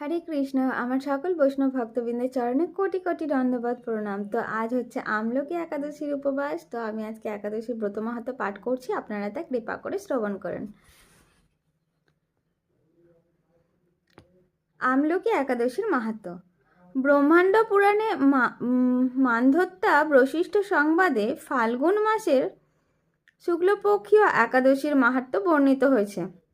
হরে কৃষ্ণ, আমার সকল বৈষ্ণব ভক্তবৃন্দের চরণে কোটি কোটি দণ্ডবাদ প্রণাম। তো আজ হচ্ছে আমলকি একাদশীর উপবাস। তো আমি আজকে একাদশী ব্রত মাহাত্ম পাঠ করছি, আপনারা তা কৃপা করে শ্রবণ করেন। আমলকি একাদশীর মাহাত্ম ব্রহ্মাণ্ড পুরাণে মা- মান্ধত্তা বৈশিষ্ট্য সংবাদে ফাল্গুন মাসের শুক্লপক্ষীয় একাদশীর মাহাত্ম বর্ণিত হয়েছে।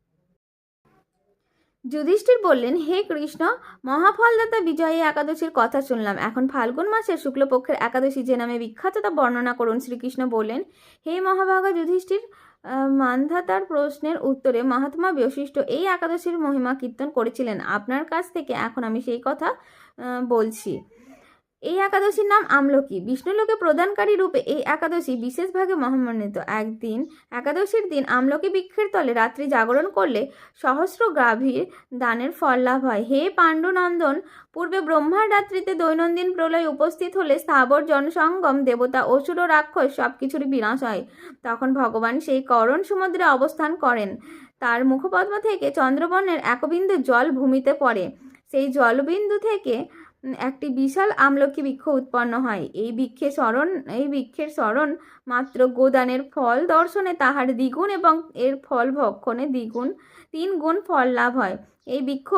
যুধিষ্ঠির বললেন, হে কৃষ্ণ, মহাফলদাতা বিজয়ী একাদশীর কথা শুনলাম। এখন ফাল্গুন মাসের শুক্লপক্ষের একাদশী যে নামে বিখ্যাত তা বর্ণনা করুন। শ্রীকৃষ্ণ বললেন, হে মহাভাগা যুধিষ্ঠির মান্ধাতার প্রশ্নের উত্তরে মহাত্মা বৈশিষ্ট্য এই একাদশীর মহিমা কীর্তন করেছিলেন। আপনার কাছ থেকে এখন আমি সেই কথা বলছি। এই একাদশীর নাম আমলকি। বিষ্ণুলোকে প্রদানকারী রূপে এই একাদশী বিশেষভাবে মহামান্বিত। একদিন, একাদশীর দিন আমলকি বৃক্ষের তলে রাত্রি জাগরণ করলে সহস্র গ্রাভীর দানের ফল লাভ হয়। হে পাণ্ডুনন্দন, পূর্বে ব্রহ্মার রাত্রিতে দৈনন্দিন প্রলয় উপস্থিত হলে স্থাবর জনসঙ্গম দেবতা, অসুর ও রাক্ষস সব কিছুরই বিনাশ হয়। তখন ভগবান সেই করণ সমুদ্রে অবস্থান করেন। তার মুখপদ্ম থেকে চন্দ্রবর্ণের একবিন্দু জল ভূমিতে পড়ে। সেই জলবিন্দু থেকে একটি বিশাল আমলকি বৃক্ষ উৎপন্ন হয়। এই বৃক্ষে স্মরণ এই বৃক্ষের স্মরণ মাত্র গোদানের ফল দর্শনে তাহার দ্বিগুণ এবং এর ফল ভক্ষণে দ্বিগুণ তিন গুণ ফল লাভ হয়। এই বৃক্ষ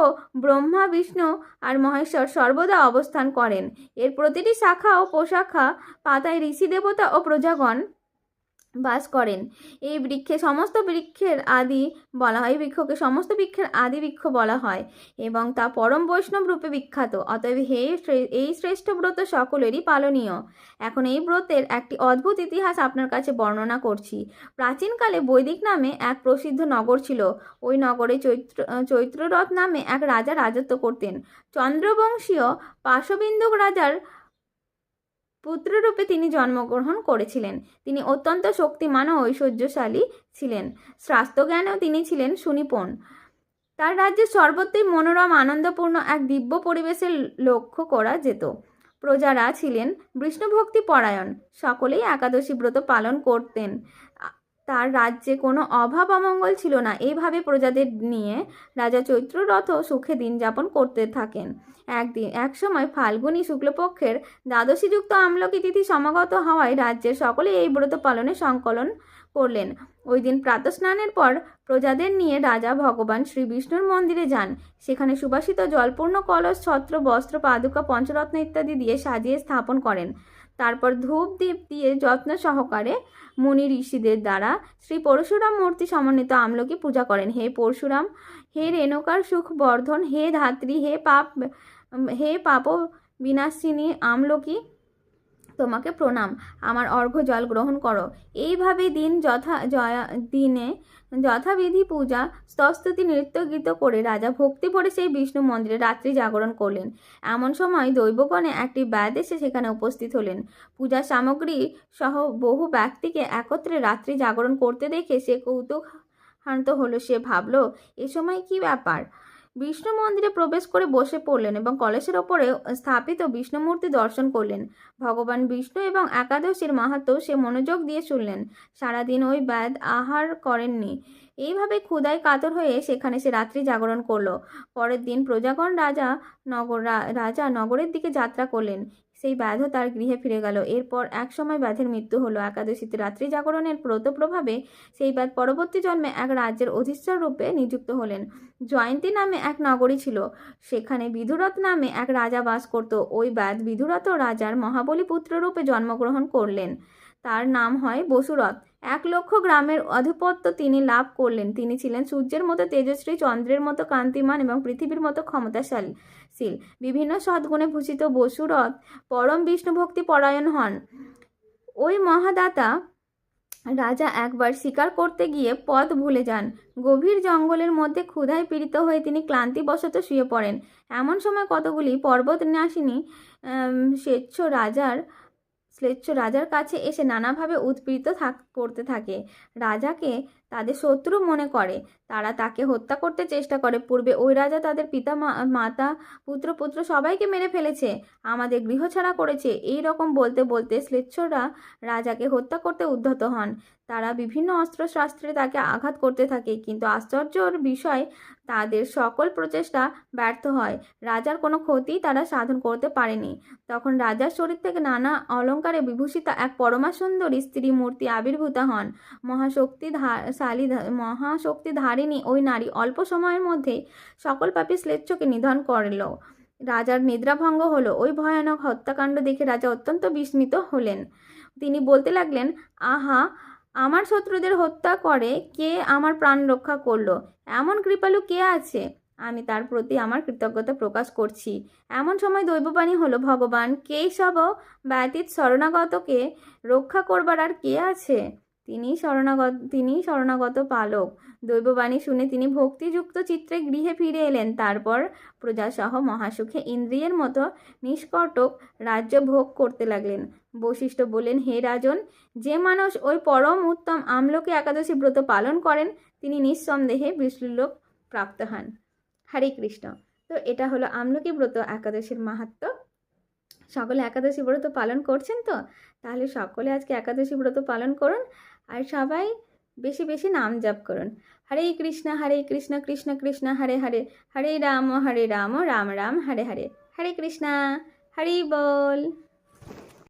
ব্রহ্মা, বিষ্ণু আর মহেশ্বর সর্বদা অবস্থান করেন। এর প্রতিটি শাখা ও পোশাখা পাতায় ঋষি দেবতা ও প্রজাগণ বাস করেন। এই বৃক্ষে, সমস্ত বৃক্ষের আদি বলা হয় বৃক্ষকে সমস্ত বৃক্ষের আদি বৃক্ষ বলা হয় এবং তা পরম বৈষ্ণব রূপে বিখ্যাত। অতএব হে এই শ্রেষ্ঠ ব্রত সকলেরই পালনীয়। এখন এই ব্রতের একটি অদ্ভুত ইতিহাস আপনার কাছে বর্ণনা করছি। প্রাচীনকালে বৈদিক নামে এক প্রসিদ্ধ নগর ছিল। ওই নগরে চৈত্র, চৈত্ররথ নামে এক রাজা রাজত্ব করতেন। চন্দ্রবংশীয় পার্শ্ববিন্দুক রাজার পুত্ররূপে তিনি জন্মগ্রহণ করেছিলেন। তিনি অত্যন্ত শক্তিমান ও ঐশ্বর্যশালী ছিলেন। স্বাস্থ্যজ্ঞানেও তিনি ছিলেন সুনিপন তার রাজ্যে সর্বত্রই মনোরম, আনন্দপূর্ণ এক দিব্য পরিবেশের লক্ষ্য করা যেত। প্রজারা ছিলেন বিষ্ণুভক্তি পরায়ণ। সকলেই একাদশী ব্রত পালন করতেন। তার রাজ্যে কোনো অভাব অমঙ্গল ছিল না। এইভাবে প্রজাদের নিয়ে রাজা চৈত্ররথ সুখে দিন যাপন করতে থাকেন। একদিন এক সময় ফাল্গুনী শুক্লপক্ষের দ্বাদশীযুক্ত আমলকি তিথি সমাগত হওয়ায় রাজ্যের সকলে এই ব্রত পালনে সংকলন করলেন। ওই দিন প্রাতঃস্নানের পর প্রজাদের নিয়ে রাজা ভগবান শ্রী বিষ্ণুর মন্দিরে যান। সেখানে সুবাসিত জলপূর্ণ কলস, ছত্র, বস্ত্র, পাদুকা, পঞ্চরত্ন ইত্যাদি দিয়ে সাজিয়ে স্থাপন করেন। তারপর ধূপ দ্বীপ দিয়ে যত্ন সহকারে মুনি ঋষিদের দ্বারা শ্রী পরশুরাম মূর্তি সমন্বিত আমলকি পূজা করেন। হে পরশুরাম, হে রেণুকার সুখ বর্ধন হে ধাত্রী, হে পাপ হে পাপ বিনাশিনী আমলকি তোমাকে প্রণাম। আমার অর্ঘ্য জল গ্রহণ করো। এইভাবে দিন যথা জয়া, দিনে যথাবিধি পূজা স্তস্তুতি নৃত্য, গীত করে রাজা ভক্তি ভরে সেই বিষ্ণু মন্দিরে রাত্রি জাগরণ করলেন। এমন সময় দৈবগণে একটি ব্যাদ এসে সেখানে উপস্থিত হলেন। পূজার সামগ্রী সহ বহু ব্যক্তিকে একত্রে রাত্রি জাগরণ করতে দেখে সে কৌতুকান্ত হলো। সে ভাবলো, এ সময় কি ব্যাপার? বিষ্ণু মন্দিরে প্রবেশ করে বসে পড়লেন এবং কলসের ওপরে স্থাপিত বিষ্ণুমূর্তি দর্শন করলেন। ভগবান বিষ্ণু এবং একাদশীর মাহাত্ম সে মনোযোগ দিয়ে শুনলেন, সারাদিন ওই ব্যাদ আহার করেননি। এইভাবে ক্ষুদায় কাতর হয়ে সেখানে সে রাত্রি জাগরণ করল। পরের দিন প্রজাগণ রাজা নগর রাজা নগরের দিকে যাত্রা করলেন। সেই ব্যাধ তার গৃহে ফিরে গেল। এরপর এক সময় ব্যাধের মৃত্যু হলো। একাদশীতে রাত্রি জাগরণের ব্রত প্রভাবে সেই ব্যাধ পরবর্তী জন্মে এক রাজ্যের অধীশ্বর রূপে নিযুক্ত হলেন। জয়ন্তী নামে এক নগরী ছিল। সেখানে বিধুরথ নামে এক রাজা বাস করত। ওই ব্যাধ বিধুরথ রাজার মহাবলী পুত্র রূপে জন্মগ্রহণ করলেন। তার নাম হয় বসুরথ। এক লক্ষ গ্রামের আধিপত্য তিনি লাভ করলেন। তিনি ছিলেন সূর্যের মতো তেজশ্রী, চন্দ্রের মতো কান্তিমান এবং পৃথিবীর মতো ক্ষমতাশালী। শীল বিভিন্ন সদ্গুণে ভূষিত বসুরথ পরম বিষ্ণুভক্তি পরায়ণ হন। ওই মহাদাতা রাজা একবার শিকার করতে গিয়ে পথ ভুলে যান। গভীর জঙ্গলের মধ্যে ক্ষুধায় পীড়িত হয়ে তিনি ক্লান্তিবশত শুয়ে পড়েন। এমন সময় কতগুলি পর্বত নাসিনী স্বেচ্ছ রাজার স্লেচ্ছ রাজার কাছে এসে নানাভাবে উৎপীড়িত থাক করতে থাকে। রাজাকে তাদের শত্রু মনে করে। তারা তাকে হত্যা করতে চেষ্টা করে। পূর্বে ওই রাজা তাদের পিতা মাতা, পুত্র পুত্র সবাইকে মেরে ফেলেছে। আমাদের গৃহ ছাড়া করেছে। এই রকম বলতে বলতে শ্লেচ্ছরা রাজাকে হত্যা করতে উদ্ধত হন। তারা বিভিন্ন অস্ত্রশাস্ত্রে তাকে আঘাত করতে থাকে। কিন্তু আশ্চর্যর বিষয়, তাদের সকল প্রচেষ্টা ব্যর্থ হয়। রাজার কোনো ক্ষতি তারা সাধন করতে পারেনি। তখন রাজার শরীর থেকে নানা অলঙ্কারে বিভূষিতা এক পরমা সুন্দরী স্ত্রী মূর্তি আবির্ভূতা হন। মহাশক্তি শালী মহাশক্তি ধারিণী ওই নারী অল্প সময়ের মধ্যেই সকল পাপী শ্লেচ্ছকে নিধন করল। রাজার নিদ্রাভঙ্গ হলো ওই ভয়ানক হত্যাকাণ্ড দেখে রাজা অত্যন্ত বিস্মিত হলেন। তিনি বলতে লাগলেন, আহা, আমার শত্রুদের হত্যা করে কে আমার প্রাণ রক্ষা করল? এমন কৃপালু কে আছে? আমি তার প্রতি আমার কৃতজ্ঞতা প্রকাশ করছি। এমন সময় দৈববাণী হলো, ভগবান কেশব ব্যতীত শরণাগতকে রক্ষা করবার আর কে আছে? তিনি শরণাগত তিনি শরণাগত পালক। দৈববাণী শুনে তিনি ভক্তিযুক্ত চিত্রে গৃহে ফিরে এলেন। তারপর প্রজাসহ মহাসুখে ইন্দ্রিয়ের মতো নিষ্কটক রাজ্য ভোগ করতে লাগলেন। বশিষ্ঠ বললেন, হে রাজন, যে মানুষ ওই পরম উত্তম আমলকি একাদশী ব্রত পালন করেন, তিনি নিঃসন্দেহে বিষ্ণুলোক প্রাপ্ত হন। হরে কৃষ্ণ। তো এটা হলো আমলকি ব্রত একাদশীর মাহাত্ম। সকলে একাদশী ব্রত পালন করছেন তো? তাহলে সকলে আজকে একাদশী ব্রত পালন করুন। আর সবাই বেশি বেশি নাম জপ করুন। হরে কৃষ্ণ হরে কৃষ্ণ কৃষ্ণ কৃষ্ণ, হরে হরে হরে রাম হরে রাম রাম রাম, হরে হরে। হরে কৃষ্ণ, হরি বল।